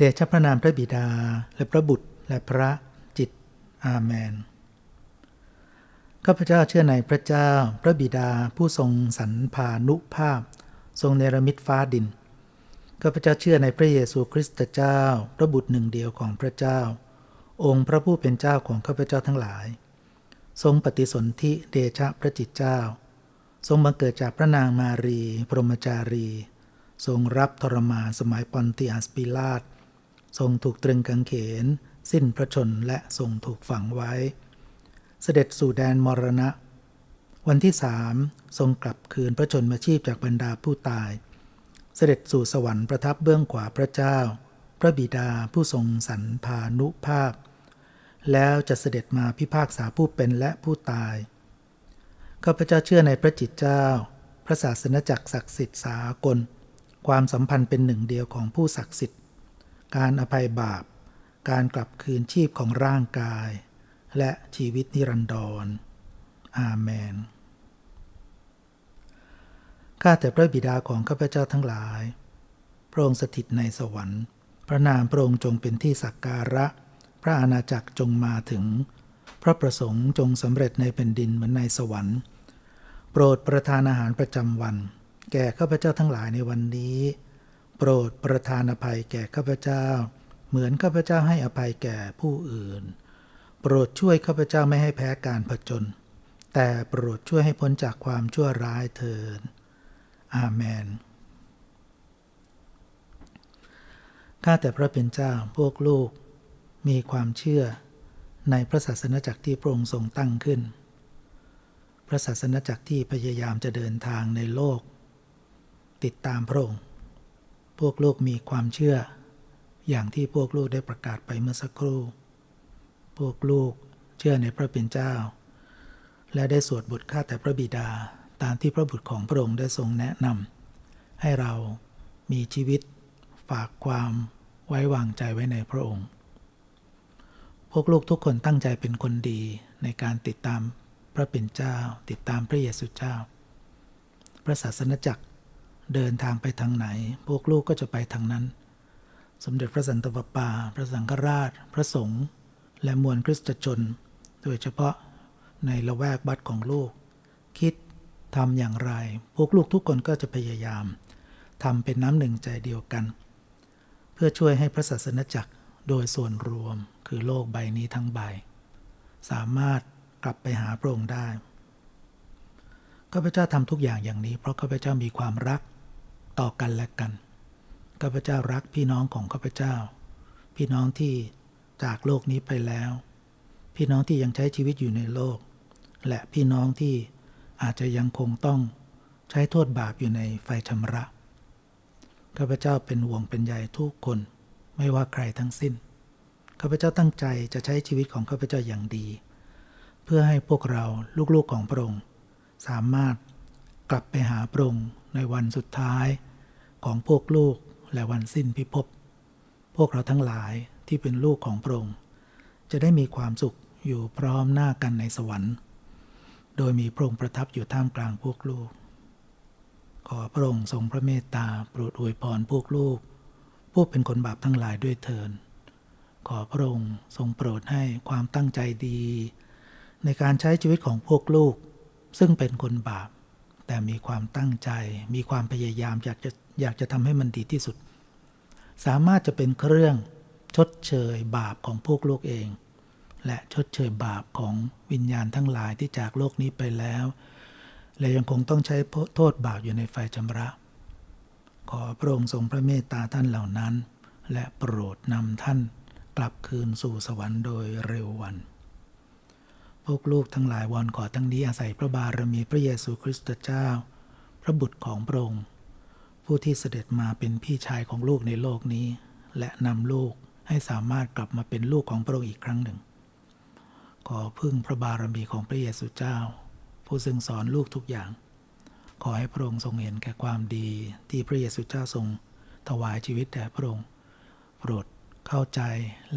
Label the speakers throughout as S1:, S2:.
S1: เดชะพระนามพระบิดาและพระบุตรและพระจิตอาเมนข้าพเจ้าเชื่อในพระเจ้าพระบิดาผู้ทรงสรรพานุภาพ ทรงเนรมิตฟ้าดินข้าพเจ้าเชื่อในพระเยซูคริสต์เจ้า พระบุตรหนึ่งเดียวของพระเจ้า องค์พระผู้เป็นเจ้าของข้าพเจ้าทั้งหลาย ทรงปฏิสนธิเดชะพระจิตเจ้า ทรงบังเกิดจากพระนางมารี พรหมจารี ทรงรับทรมานสมัยปอนติอัสปิลาต ทรงถูกตรึงกางเขน สิ้นพระชนและทรงถูกฝังไว้ เสด็จสู่แดนมรณะ วันที่สามทรงกลับคืนพระชนมาชีพจากบรรดาผู้ตาย เสด็จสู่สวรรค์ประทับเบื้องขวาพระเจ้า พระบิดาผู้ทรงสรรพานุภาพ แล้วจะเสด็จมาพิพากษาผู้เป็นและผู้ตายข้าพเจ้าเชื่อในพระจิตเจ้า พระศาสนจักรศักดิ์สิทธิ์สากล ความสัมพันธ์เป็นหนึ่งเดียวของผู้ศักดิ์สิทธิ์ การอภัยบาป การกลับคืนชีพของร่างกาย และชีวิตนิรันดร อาเมน ข้าแต่พระบิดาของข้าพเจ้าทั้งหลาย พระองค์สถิตในสวรรค์ พระนามพระองค์จงเป็นที่สักการะ พระอาณาจักรจงมาถึง พระประสงค์จงสำเร็จในแผ่นดินเหมือนในสวรรค์ โปรดประทานอาหารประจำวัน แก่ข้าพเจ้าทั้งหลายในวันนี้ โปรดประทานอภัยแก่ข้าพเจ้า เหมือนข้าพเจ้าให้อภัยแก่ผู้อื่น โปรดช่วยข้าพเจ้าไม่ให้แพ้การผจญแต่โปรดช่วยให้พ้นจากความชั่วร้ายเถิดอาเมน ข้าแต่พระเป็นเจ้าพวกลูก มีความเชื่อในพระศาสนาจักรที่พระองค์ทรงตั้งขึ้น พระศาสนาจักรที่พยายามจะเดินทางในโลก ติดตามพระองค์ พวกลูกมีความเชื่อ อย่างที่พวกลูกได้ประกาศไปเมื่อสักครู่ พวกลูกเชื่อในพระเป็นเจ้า และได้สวดบทข้าแต่พระบิดาตามที่พระบุตรของพระองค์ได้ทรงแนะนำให้เรามีชีวิตฝากความไว้วางใจไว้ในพระองค์ พวกลูกทุกคนตั้งใจเป็นคนดีในการติดตามพระเป็นเจ้า ติดตามพระเยซูเจ้า พระศาสนจักร เดินทางไปทางไหน พวกลูกก็จะไปทางนั้น สมเด็จพระสันตะปาปา พระสังฆราช พระสงฆ์และมวลคริสตชน โดยเฉพาะในละแวกบัดของลูก คิดทำอย่างไร พวกลูกทุกคนก็จะพยายามทำเป็นน้ำหนึ่งใจเดียวกัน เพื่อช่วยให้พระศาสนจักรโดยส่วนรวมคือโลกใบนี้ทั้งใบ สามารถกลับไปหาพระองค์ได้ข้าพเจ้าทำทุกอย่างอย่างนี้ เพราะข้าพเจ้ามีความรัก ต่อกันและกันข้าพเจ้ารักพี่น้องของข้าพเจ้า พี่น้องที่จากโลกนี้ไปแล้ว พี่น้องที่ยังใช้ชีวิตอยู่ในโลก และพี่น้องที่อาจจะยังคงต้องใช้โทษบาปอยู่ในไฟชำระข้าพเจ้าเป็นห่วงเป็นใยทุกคน ไม่ว่าใครทั้งสิ้นข้าพเจ้าตั้งใจจะใช้ชีวิตของข้าพเจ้าอย่างดี เพื่อให้พวกเราลูกๆของพระองค์สามารถกลับไปหาพระองค์ในวันสุดท้าย ของพวกลูกและวันสิ้นพิภพ พวกเราทั้งหลายที่เป็นลูกของพระองค์ จะได้มีความสุขอยู่พร้อมหน้ากันในสวรรค์ โดยมีพระองค์ประทับอยู่ท่ามกลางพวกลูก ขอพระองค์ทรงพระเมตตาโปรดอวยพรพวกลูกผู้เป็นคนบาปทั้งหลายด้วยเถิน ขอพระองค์ทรงโปรดให้ความตั้งใจดี ในการใช้ชีวิตของพวกลูก ซึ่งเป็นคนบาป แต่มีความตั้งใจ มีความพยายามอยากจะ อยากจะทำให้มันดีที่สุด สามารถจะเป็นเครื่องชดเชยบาปของพวกโลกเอง และชดเชยบาปของวิญญาณทั้งหลายที่จากโลกนี้ไปแล้ว และยังคงต้องใช้โทษบาปอยู่ในไฟจำระ ขอพระองค์ทรงพระเมตตาท่านเหล่านั้น และโปรดนำท่านกลับคืนสู่สวรรค์โดยเร็ววัน พวกลูกทั้งหลายวอนขอทั้งนี้อาศัยพระบารมีพระเยซูคริสต์เจ้า พระบุตรของพระองค์ ผู้ที่เสด็จมาเป็นพี่ชายของลูกในโลกนี้ และนำลูกให้สามารถกลับมาเป็นลูกของพระองค์อีกครั้งหนึ่ง ขอพึ่งพระบารมีของพระเยซูเจ้า ผู้ซึ่งสอนลูกทุกอย่าง ขอให้พระองค์ทรงเห็นแก่ความดีที่พระเยซูเจ้าทรง ถวายชีวิตแด่พระองค์ โปรดเข้าใจ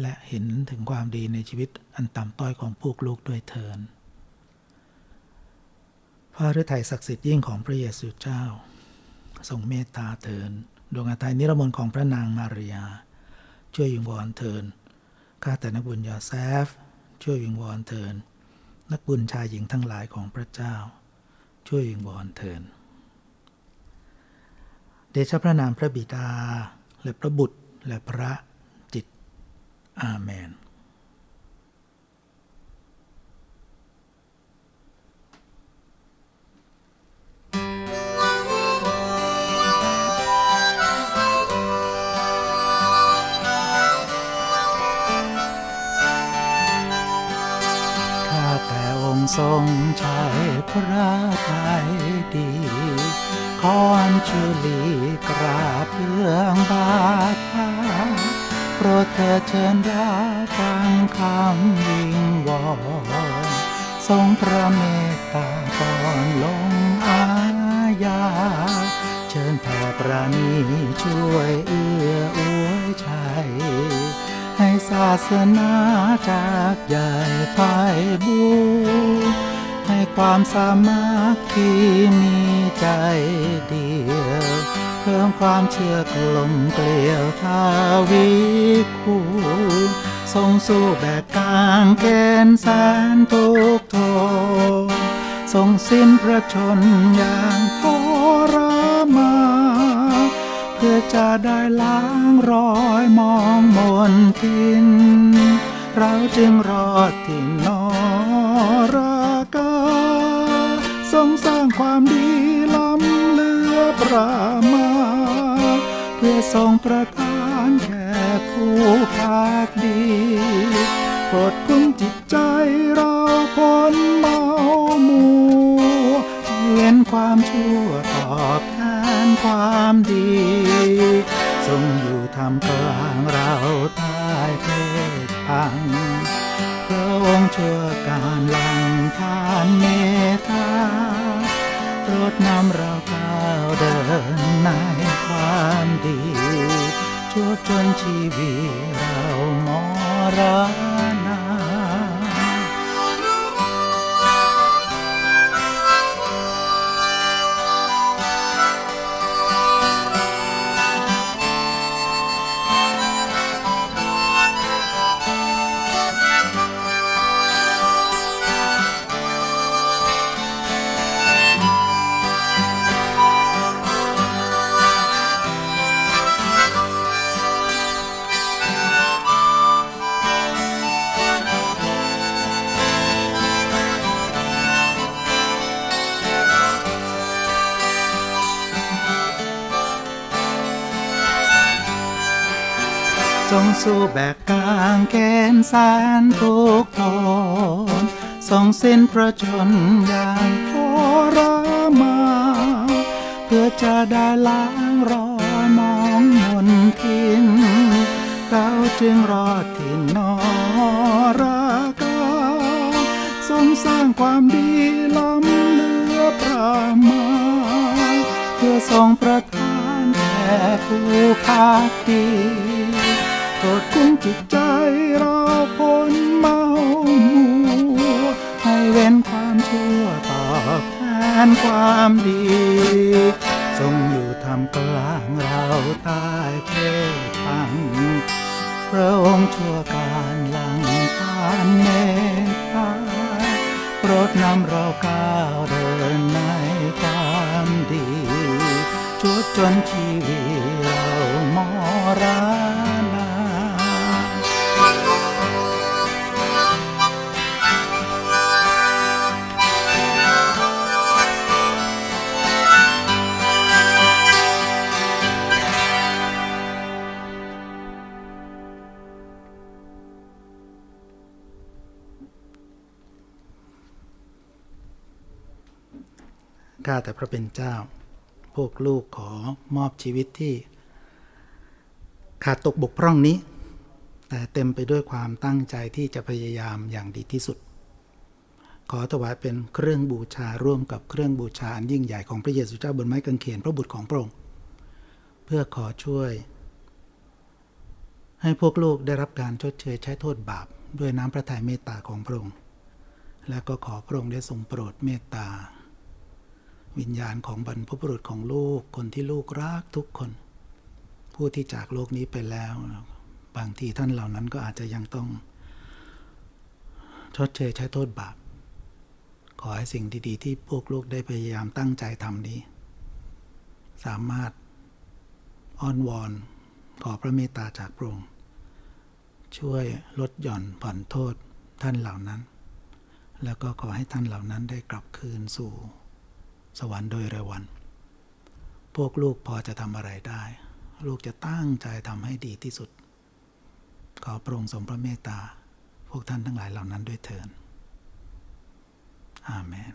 S1: และเห็นถึงความดีในชีวิตอันต่ำต้อยของพวกลูกด้วยเทินพระฤทัยศักดิ์สิทธิ์ยิ่งของพระเยซูเจ้า ทรงเมตตาเถิน ดวงอาทัยนิรมนของพระนางมาริยา ช่วยวิงวอนเถิน ข้าแต่นักบุญยาแซฟ ช่วยวิงวอนเถิน นักบุญชายหญิงทั้งหลายของพระเจ้า ช่วยวิงวอนเถิน เดชะพระนามพระบิดา และพระบุตรและพระจิต อาเมน ทรงชัยพระทัยดีขออัญชุลีกราบเบื้องบาทาโปรดเถิดเชิญรับฟังคำวิงวอนทรงพระเมตตาก่อนลงอาญา เชิญแผ่ประนีช่วยเอื้ออวยชัยให้ ศาสนาจากใหญ่ภายบูให้ความสามัคคีมีใจเดียว เพิ่มความเชื่อกลมเกลียวทาวิคูทรงสู้แบกกลางเกณฑ์แสนทุกข์ททรงสิ้นพระชนอย่างทรมานเพื่อ จะได้ล้างรอยมองมนทิน เราจึงรอดที่นรกาทรงสร้างความดีล้ำเลือประมา เพื่อทรงประทานแก่ผู้ภาคดีโปรดคุ้มจิตใจเราพ้นเมามัวเห็นความชั่วตอบแทนความดี งอยู่ทำกลางเราใต้เพศพังพระองค์ชั่วการลังทานเมตตาโปรดนำเราก้าวเดินในความดีชั่วจนชีวิตเรามรา ทรงสู้แบกกลางเกณฑ์แสนทุกข์ทนทรงสิ้นพระชนอย่างทรมานเพื่อจะได้ล้างรอยมองมนทินเราจึงรอดที่นอรกาทรงสร้างความดีล้ำเหลือประมาเพื่อทรงประทานแก่ผู้ภาคดี โปรดคุ้มจิตใจเราพ้นเมามัวให้เว้นความชั่วตอบแทนความดี ทรงอยู่ทำกลางเราใต้เพศพังพระองค์ชั่วการหลังทานเมตตาโปรดนำเราก้าวเดินในความดีชั่วจนชีวิตเรามรณ ข้าแต่พระเป็นเจ้า พวกลูกขอมอบชีวิตที่ ขาดตกบกพร่องนี้ แต่เต็มไปด้วยความตั้งใจที่จะพยายามอย่างดีที่สุด ขอถวายเป็นเครื่องบูชาร่วมกับเครื่องบูชาอันยิ่งใหญ่ของพระเยซูเจ้าบนไม้กางเขนพระบุตรของพระองค์เพื่อขอช่วย ให้พวกลูกได้รับการชดเชยใช้โทษบาป ด้วยน้ำพระทัยเมตตาของพระองค์และก็ขอพระองค์ได้ทรงโปรดเมตตา วิญญาณของบรรพบุรุษของลูกคนที่ลูกรักทุกคน ผู้ที่จากโลกนี้ไปแล้ว บางทีท่านเหล่านั้นก็อาจจะยังต้อง ชดเชยใช้โทษบาป ขอให้สิ่งดีๆ ที่พวกลูกได้พยายามตั้งใจทำนี้ สามารถอ้อนวอนขอพระเมตตาจากพระองค์ช่วยลดหย่อนผ่อนโทษท่านเหล่านั้น แล้วก็ขอให้ท่านเหล่านั้นได้กลับคืนสู่ สวรรค์โดยเร็ววัน พวกลูกพอจะทำอะไรได้ ลูกจะตั้งใจทำให้ดีที่สุด ขอพระองค์ทรงพระเมตตา พวกท่านทั้งหลายเหล่านั้นด้วยเถิดอาเมน